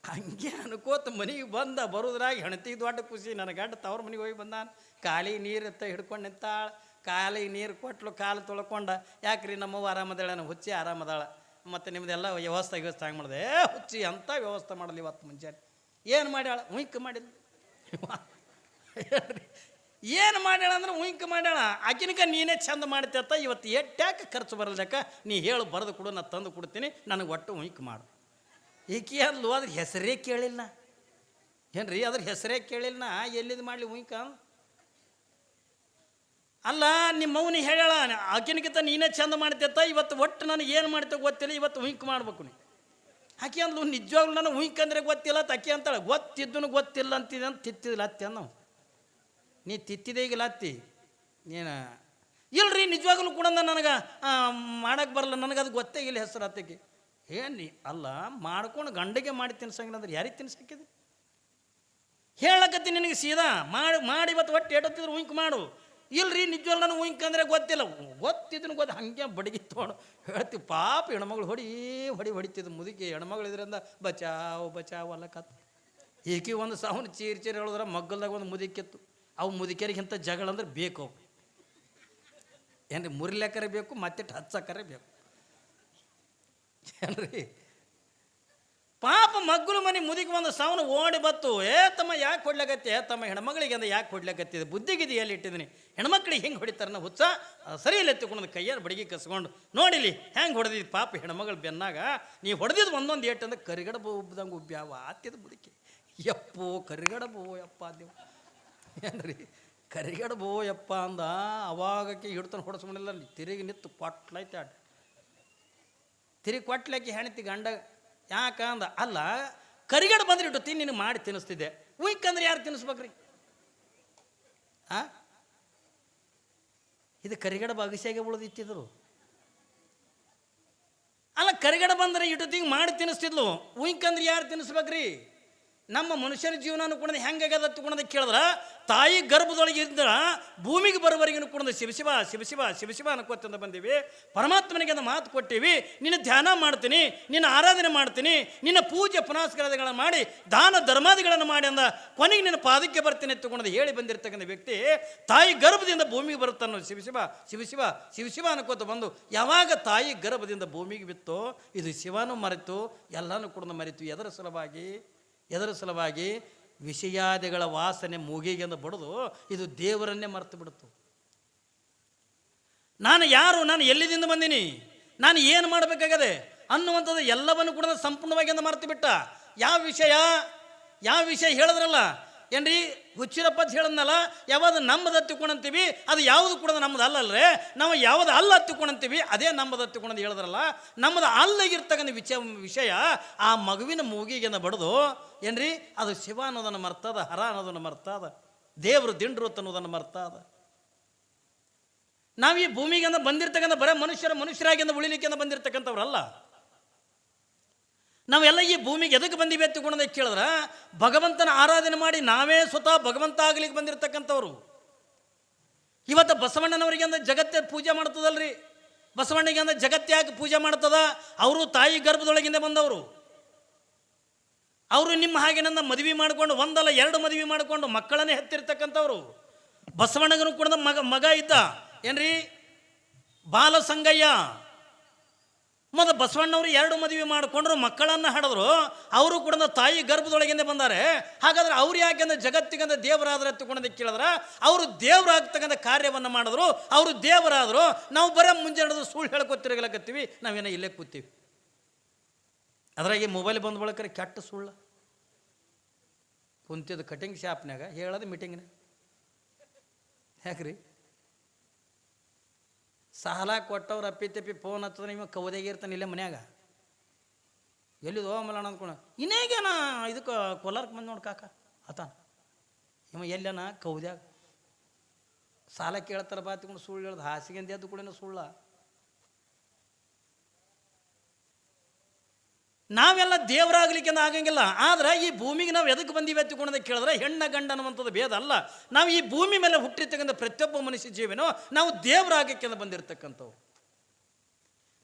[SPEAKER 1] ಹಂಗೆ ಅನ್ಕೋತ ಮನೆಗೆ ಬಂದ, ಬರೋದ್ರಾಗ ಹೆಣ್ತಿಗೆ ದೊಡ್ಡ ಖುಷಿ. ನನ್ನ ಗಂಡ ತವ್ರ ಮನೆಗೆ ಹೋಗಿ ಬಂದಾನ. ಕಾಲಿಗೆ ನೀರು ಎತ್ತ ಹಿಡ್ಕೊಂಡು ನಿಂತಾಳ. ಕಾಲಿಗೆ ನೀರು ಕೊಟ್ಲು ಕಾಲು ತೊಳ್ಕೊಂಡ, ಯಾಕ್ರಿ ನಮ್ಮವ್ವ ಆರಾಮದಾಳ? ನಾನು ಹುಚ್ಚಿ ಆರಾಮದಾಳ. ಮತ್ತು ನಿಮ್ಮದೆಲ್ಲ ವ್ಯವಸ್ಥೆ ವ್ಯವಸ್ಥೆ ಹಂಗೆ ಮಾಡಿದೆ. ಏ, ಹುಚ್ಚಿ ಅಂತ ವ್ಯವಸ್ಥೆ ಮಾಡಲಿ ಇವತ್ತು ಮುಂಜಾನೆ? ಏನು ಮಾಡ್ಯಾಳ? ಉಯ್ಕ್ ಮಾಡಿಲ್ಲ ಏನು ಮಾಡ್ಯಾಳ ಅಂದ್ರೆ ಉಂಕ್ ಮಾಡ್ಯಾಳ. ಆಕಿನಕ ನೀನೇ ಚಂದ ಮಾಡ್ತೇತ ಇವತ್ತು ಎಟ್ಟ್ಯಾಕೆ ಖರ್ಚು ಬರಲ್ದಕ್ಕ ನೀ ಹೇಳು, ಬರೆದು ಕೊಡು, ನಾ ತಂದು ಕೊಡ್ತೀನಿ, ನನಗೆ ಒಟ್ಟು ಉಂಕ್ ಮಾಡು. ಈಕಿ ಅಂದ್ಲು ಅದ್ರ ಹೆಸರೇ ಕೇಳಿಲ್ಲ. ಏನ್ರಿ, ಅದ್ರ ಹೆಸರೇ ಕೇಳಿಲ್ಲ, ನಾ ಎಲ್ಲಿದು ಮಾಡಲಿ ಉಂಕ? ಅಲ್ಲ, ನಿಮ್ಮ ಅವನಿ ಹೇಳ ಆಕಿನಕಿತ ನೀನೇ ಚಂದ ಮಾಡ್ತೇತ ಇವತ್ತು ಒಟ್ಟು ನನಗೆ ಏನು ಮಾಡ್ತೇವೆ ಗೊತ್ತಿಲ್ಲ, ಇವತ್ತು ಉಂಕ್ ಮಾಡ್ಬೇಕು ನೀ. ಆಕೆ ಅಂದ್ಲು, ನಿಜವಾಗ್ಲೂ ನನಗೆ ಉಂಕ್ ಅಂದ್ರೆ ಗೊತ್ತಿಲ್ಲ ತಕ್ಕಿ ಅಂತಾಳೆ. ಗೊತ್ತಿದ್ದನು ಗೊತ್ತಿಲ್ಲ ಅಂತಿದೆ ಅಂತ ತಿತ್ತಿದ್ಲ ಅತ್ತೆ ನಾವು ನೀ ತಿತ್ತಿದೆ ಈಗ ಲತ್ತಿ. ನೀನು, ಇಲ್ರಿ, ನಿಜವಾಗಲೂ ಕೂಡ ನನಗೆ. ಮಾಡಕ್ಕೆ ಬರಲ್ಲ, ನನಗೆ ಅದು ಗೊತ್ತೇ ಇಲ್ಲ ಹೆಸರು ಅತ್ತಿಗೆ. ಏನು ಅಲ್ಲ, ಮಾಡ್ಕೊಂಡು ಗಂಡಗೆ ಮಾಡಿ ತಿನ್ಸಂಗಿಲ್ಲ ಅಂದ್ರೆ ಯಾರಿಗೆ ತಿನ್ಸಕ್ಕಿದೆ? ಹೇಳಕತ್ತಿ ನಿನಗೆ ಸೀದಾ, ಮಾಡಿ ಮಾಡಿ ಇವತ್ತು ಒಟ್ಟು ಎಡತ್ತಿದ್ರು ಉಂಕ್ ಮಾಡು. ಇಲ್ರಿ ನಿಜವಲ್ಲ ನನಗೆ ಉಂಕ್ ಅಂದ್ರೆ ಗೊತ್ತಿಲ್ಲ. ಗೊತ್ತಿದ್ದನು ಗೊತ್ತ ಹಂಗೆ ಬಡಗಿ ತೊಗೊಂಡು ಹೇಳ್ತೀವಿ ಪಾಪ ಹೆಣ್ಮಗಳು ಹೊಡಿ ಹೊಡಿ ಹೊಡಿತಿದ್ದು ಮುದುಕಿ. ಹೆಣ್ಮಗಳು ಇದರಿಂದ ಬಚಾವ್ ಬಚಾವ್ ಅಲ್ಲ ಕತ್ ಈಕಿ ಒಂದು ಸಾವನ್ ಚೀರ್ ಚೀರ್ ಹೇಳಿದ್ರೆ ಮಗ್ಗಲ್ದಾಗ ಒಂದು ಮುದುಕಿತ್ತು ಅವು ಮುದುಕರಿಗಿಂತ ಜಗಳ ಅಂದ್ರೆ ಬೇಕು ಅವು. ಏನ್ರಿ ಮುರಿಲೆಕ್ಕರೆ ಬೇಕು ಮತ್ತೆ ಹಚ್ಚಕ್ಕರೆ ಬೇಕು. ಏನ್ರಿ, ಪಾಪ ಮಗ್ಗುಲು ಮನೆ ಮುದುಕಿ ಒಂದು ಸಾವನು ಓಡಿ ಬತ್ತು, ಏ ತಮ್ಮ, ಯಾಕೆ ಕೊಡ್ಲಾಗತ್ತೆ ಏ ತಮ್ಮ, ಹೆಣ್ಮಗಳಿಗೆ ಅಂದ್ರೆ ಯಾಕೆ ಕೊಡ್ಲಕತ್ತಿದೆ ಬುದ್ಧಿಗಿದು ಎಲ್ಲಿ ಇಟ್ಟಿದ್ದೀನಿ ಹೆಣ್ಮಕ್ಳಿಗೆ ಹೆಂಗೆ ಹೊಡಿತಾರನ್ನ ಹುಚ್ಚ ಸರಿ ಇಲ್ಲ ಎತ್ತಿಕೊಂಡು ಕೈಯಲ್ಲಿ ಬಡಗಿ ಕಸ್ಕೊಂಡು, ನೋಡಿಲಿ, ಹೆಂಗೆ ಹೊಡೆದಿದ್ದು ಪಾಪ ಹೆಣ್ಮಗಳು ಬೆನ್ನಾಗ? ನೀ ಹೊಡೆದಿದ್ದು ಒಂದೊಂದು ಅಂದ್ರೆ ಕರಿಗಡಬು ಉಬ್ದಂಗೆ ಉಬ್ಬ್ಯಾವ ಆತ್ಯದ ಬುದುಕಿ ಯಪ್ಪೋ, ಕರಿಗಡಬು, ಯಪ್ಪ ದೇವ್. ಏನ್ರಿ? ಕರಿಗಡ ಬೋ ಯಪ್ಪ ಅಂದ. ಅವಾಗಕ್ಕೆ ಹಿಡ್ತಾನೆ ಹೊಡೆಸ್ಕೊಂಡಿಲ್ಲ ತಿರುಗಿ ನಿತ್ತು ಕೊಟ್ಲೈತೆ ಆಟ. ತಿರುಗಿ ಕೊಟ್ಲಕ್ಕೆ ಹೆಣತಿ ಗಂಡ ಯಾಕ ಅಂದ. ಅಲ್ಲ ಕರಿಗಡ ಬಂದ್ರೆ ಇಟ್ಟು ತಿನ್ನಿ ಮಾಡಿ ತಿನ್ನಿಸ್ತಿದ್ದೆ. ಉಯ್ಕಂದ್ರೆ ಯಾರು ತಿನ್ನಿಸ್ಬೇಕ್ರಿ? ಆ? ಇದು ಕರಿಗಡ ಬಗಸಿಯಾಗೆ ಉಳಿದಿತ್ತಿದ್ರು ಅಲ್ಲ ಕರಿಗಡ ಬಂದ್ರೆ ಇಟ್ಟು ತಿಂಗ್ ಮಾಡಿ ತಿನ್ನಿಸ್ತಿದ್ಲು. ಉಯ್ಕಂದ್ರೆ ಯಾರು ತಿನ್ನಿಸ್ಬೇಕ್ರಿ? ನಮ್ಮ ಮನುಷ್ಯನ ಜೀವನ ಕೂಡ ಹೆಂಗಾಗ್ಯದ ಕೂಡ ಕೇಳಿದ್ರ, ತಾಯಿ ಗರ್ಭದೊಳಗೆ ಇದ್ರ, ಭೂಮಿಗೆ ಬರೋವರೆಗೆ ಕೂಡ ಶಿವಶಿವ ಶಿವಶಿವ ಶಿವಶಿವ ಅನ್ಕೋತಂದ ಬಂದೀವಿ. ಪರಮಾತ್ಮನಿಗೆ ಅದು ಮಾತು ಕೊಟ್ಟಿವಿ. ನಿನ್ನ ಧ್ಯಾನ ಮಾಡ್ತೀನಿ, ನಿನ್ನ ಆರಾಧನೆ ಮಾಡ್ತೀನಿ, ನಿನ್ನ ಪೂಜೆ ಪುನಸ್ಕಾರಗಳನ್ನು ಮಾಡಿ, ದಾನ ಧರ್ಮಾದಿಗಳನ್ನು ಮಾಡಿ ಅಂದ, ಕೊನೆಗೆ ನಿನ್ನ ಪಾದಕ್ಕೆ ಬರ್ತೀನಿ ತಗೊಂಡು ಹೇಳಿ ಬಂದಿರತಕ್ಕಂಥ ವ್ಯಕ್ತಿ, ತಾಯಿ ಗರ್ಭದಿಂದ ಭೂಮಿಗೆ ಬರುತ್ತಾನೋ ಶಿವಶಿವ ಶಿವಶಿವ ಶಿವಶಿವ ಅನ್ಕೋತ ಬಂದು, ಯಾವಾಗ ತಾಯಿ ಗರ್ಭದಿಂದ ಭೂಮಿಗೆ ಬಿತ್ತೋ, ಇದು ಶಿವನು ಮರೆತು, ಎಲ್ಲನೂ ಕೂಡ ಮರೆತು, ಎದರ ಸಲುವಾಗಿ ಎದರ ಸಲುವಾಗಿ ವಿಷಯಾದಿಗಳ ವಾಸನೆ ಮೂಗಿಗೆಂದು ಬಡಿದು ಇದು ದೇವರನ್ನೇ ಮರೆತು ಬಿಡ್ತು ನಾನು ಯಾರು? ನಾನು ಎಲ್ಲಿದಿಂದ ಬಂದೀನಿ? ನಾನು ಏನು ಮಾಡಬೇಕಾಗದೆ? ಅನ್ನುವಂಥದ್ದು ಎಲ್ಲವನ್ನು ಕೂಡ ಸಂಪೂರ್ಣವಾಗಿ ಎಂದು ಮರೆತು ಬಿಟ್ಟ. ಯಾವ ವಿಷಯ? ಯಾವ ವಿಷಯ ಹೇಳಿದ್ರಲ್ಲ? ಏನ್ರಿ? ಹುಚ್ಚಿರಪ್ಪ ಅಂತ ಹೇಳಿದ್ನಲ್ಲ ಯಾವಾಗ ನಮ್ಮದು ಹತ್ತಿಕೊಂಡಂತೀವಿ ಅದು ಯಾವುದು ಕೂಡ ನಮ್ಮದು ಅಲ್ಲಲ್ರೇ? ನಾವು ಯಾವುದು ಅಲ್ಲ ಹತ್ತಿಕೊಂಡಂತೀವಿ ಅದೇ ನಮ್ಮದು ಹತ್ತಿಕೊಂಡಂತ ಹೇಳಿದ್ರಲ್ಲ, ನಮ್ಮದು ಅಲ್ಲಗಿರ್ತಕ್ಕಂಥ ವಿಷಯ ವಿಷಯ ಆ ಮಗುವಿನ ಮೂಗಿಗೆನ ಬಡ್ದು, ಏನ್ರಿ? ಅದು ಶಿವ ಅನ್ನೋದನ್ನು ಮರ್ತದ, ಹರ ಅನ್ನೋದನ್ನು ಮರ್ತದ, ದೇವರು ದಿಂಡ್ರು ಅನ್ನೋದನ್ನು ಮರ್ತದ. ನಾವು ಈ ಭೂಮಿಗೆ ಬಂದಿರ್ತಕ್ಕಂಥ ಬರೋ ಮನುಷ್ಯರ ಮನುಷ್ಯರಾಗಿಂದ ಉಳಿಲಿಕ್ಕೆ ಬಂದಿರ್ತಕ್ಕಂಥವ್ರಲ್ಲ. ನಾವೆಲ್ಲ ಈ ಭೂಮಿಗೆ ಎದಕ್ಕೆ ಬಂದಿವೆ ಎತ್ತಿಕೊಂಡ ಕೇಳಿದ್ರೆ? ಭಗವಂತನ ಆರಾಧನೆ ಮಾಡಿ ನಾವೇ ಸ್ವತಃ ಭಗವಂತ ಆಗ್ಲಿಕ್ಕೆ ಬಂದಿರತಕ್ಕಂಥವ್ರು. ಇವತ್ತು ಬಸವಣ್ಣನವರಿಗೆ ಅಂದ್ರೆ ಜಗತ್ತೇ ಪೂಜೆ ಮಾಡ್ತದಲ್ರಿ? ಬಸವಣ್ಣಗೆ ಅಂದ್ರೆ ಜಗತ್ತ್ಯಾಕೆ ಪೂಜೆ ಮಾಡ್ತದ? ಅವರು ತಾಯಿ ಗರ್ಭದೊಳಗಿಂದ ಬಂದವರು. ಅವರು ನಿಮ್ಮ ಹಾಗೆ ನನ್ನ ಮದುವೆ ಮಾಡಿಕೊಂಡು ಒಂದಲ್ಲ ಎರಡು ಮದುವೆ ಮಾಡಿಕೊಂಡು ಮಕ್ಕಳನ್ನೇ ಹೆತ್ತಿರ್ತಕ್ಕಂಥವ್ರು. ಬಸವಣ್ಣಗನು ಕೂಡ ಮಗ ಮಗ ಇದ್ದ. ಏನ್ರಿ? ಬಾಲ ಸಂಗಯ್ಯ ಮತ್ತು ಬಸವಣ್ಣವರು ಎರಡು ಮದುವೆ ಮಾಡಿಕೊಂಡ್ರು, ಮಕ್ಕಳನ್ನು ಹಾಡಿದ್ರು. ಅವರು ಕೂಡ ತಾಯಿ ಗರ್ಭದೊಳಗಿಂದ ಬಂದಾರೆ. ಹಾಗಾದ್ರೆ ಅವ್ರು ಯಾಕೆಂದ್ರೆ ಜಗತ್ತಿಗಂದ ದೇವರಾದ್ರೆ ಎತ್ತುಕೊಂಡದ ಕೇಳಿದ್ರ? ಅವರು ದೇವರಾಗ್ತಕ್ಕಂಥ ಕಾರ್ಯವನ್ನು ಮಾಡಿದ್ರು. ಅವರು ದೇವರಾದರು. ನಾವು ಬರೀ ಮುಂಜಾನೆ ಹಿಡಿದು ಸುಳ್ಳು ಹೇಳ್ಕೊತಿರಗಲಕತ್ತೀವಿ. ನಾವೇನ ಇಲ್ಲೇ ಕೂತೀವಿ. ಅದ್ರಾಗೆ ಮೊಬೈಲ್ ಬಂದ ಬಳಕರೆ ಕೆಟ್ಟ ಸುಳ್ಳು. ಕುಂತಿದ್ದು ಕಟಿಂಗ್ ಶಾಪ್ನಾಗ ಹೇಳೋದು ಮೀಟಿಂಗ್ನ ಯಾಕ್ರಿ? ಸಾಲ ಕೊಟ್ಟವ್ರು ಅಪ್ಪಿ ತಪ್ಪಿ ಫೋನ್ ಹತ್ತದ ಇವ ಕವದೆಗೆ ಇರ್ತಾನೆ ಇಲ್ಲೇ ಮನ್ಯಾಗ. ಎಲ್ಲಿದು ಹೋಗಮಲ್ಲ ಅಂದ್ಕೊಂಡು ಇನ್ನೇಗೇನ ಇದಕ್ಕೆ ಕೋಲಾರಕ್ಕೆ ಬಂದು ನೋಡಿ ಕಾಕ ಆತ ಇವ ಎಲ್ಲನ? ಕೌದ್ಯಾಗ. ಸಾಲ ಕೇಳ್ತಾರ ಬಾತಿಕೊಂಡು ಸುಳ್ಳು ಹೇಳ್ದು ಹಾಸಿಗೆ ಅಂತ ಎದ್ದು ಕೂಡ ಸುಳ್ಳ. ನಾವೆಲ್ಲ ದೇವರಾಗಲಿಕ್ಕೆ ಆಗಂಗಿಲ್ಲ. ಆದ್ರೆ ಈ ಭೂಮಿಗೆ ನಾವು ಎದಕ್ಕೆ ಬಂದಿವೆ ಎತ್ತಿಕೊಂಡದ ಕೇಳಿದ್ರೆ ಹೆಣ್ಣ ಗಂಡ ಅನ್ನುವಂಥದ್ದು ಭೇದ ಅಲ್ಲ. ನಾವು ಈ ಭೂಮಿ ಮೇಲೆ ಹುಟ್ಟಿರ್ತಕ್ಕಂಥ ಪ್ರತಿಯೊಬ್ಬ ಮನುಷ್ಯ ಜೀವನೋ ನಾವು ದೇವರಾಗಕ್ಕೆ ಬಂದಿರತಕ್ಕಂಥವು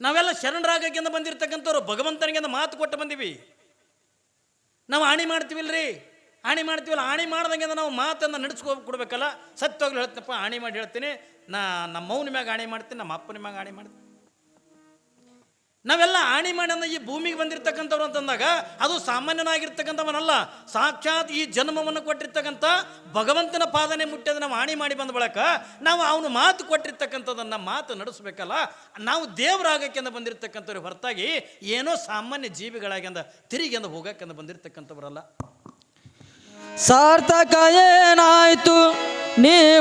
[SPEAKER 1] ನಾವೆಲ್ಲ ಶರಣರಾಗಕ್ಕೆ ಬಂದಿರತಕ್ಕಂಥವ್ರು, ಭಗವಂತನಿಗೆ ಮಾತು ಕೊಟ್ಟು ಬಂದೀವಿ. ನಾವು ಆಣಿ ಮಾಡ್ತೀವಿಲ್ರಿ? ಆಣಿ ಮಾಡ್ತೀವಲ್ಲ, ಆಣಿ ಮಾಡ್ದಂಗೆ ನಾವು ಮಾತನ್ನು ನಡೆಸ್ಕೊ ಕೊಡ್ಬೇಕಲ್ಲ. ಸತ್ಯವಾಗ್ಲೂ ಹೇಳ್ತೀನಪ್ಪ, ಆಣಿ ಮಾಡಿ ಹೇಳ್ತೀನಿ. ನಾ ನಮ್ಮ ಮೌನ ಮ್ಯಾಗ ಆಣಿ ಮಾಡ್ತೀನಿ ನಮ್ಮ ಅಪ್ಪನ ಮ್ಯಾಗ ಆಣಿ ಮಾಡ್ತೀನಿ. ನಾವೆಲ್ಲ ಆಣಿ ಮಾಡ್ಯಂದ ಈ ಭೂಮಿಗೆ ಬಂದಿರತಕ್ಕಂಥವ್ರು ಅಂತಂದಾಗ ಅದು ಸಾಮಾನ್ಯನಾಗಿರ್ತಕ್ಕಂಥವನಲ್ಲ. ಸಾಕ್ಷಾತ್ ಈ ಜನ್ಮವನ್ನು ಕೊಟ್ಟಿರ್ತಕ್ಕಂಥ ಭಗವಂತನ ಪಾದನೆ ಮುಟ್ಟಿದ ನಾವು ಆಣಿ ಮಾಡಿ ಬಂದ ಬಳಕ ನಾವು ಅವನು ಮಾತು ಕೊಟ್ಟಿರ್ತಕ್ಕಂಥದ್ದನ್ನು ಮಾತು ನಡೆಸಬೇಕಲ್ಲ. ನಾವು ದೇವರಾಗಕ್ಕೆಂದು ಬಂದಿರತಕ್ಕಂಥವ್ರು ಹೊರತಾಗಿ ಏನೋ ಸಾಮಾನ್ಯ ಜೀವಿಗಳಾಗ್ಯಂದ ತಿರುಗಿಂದ ಹೋಗಕ್ಕೆಂದು ಬಂದಿರತಕ್ಕಂಥವ್ರಲ್ಲ.
[SPEAKER 2] ಸಾರ್ಥಕ ಏನಾಯಿತು? ನೀ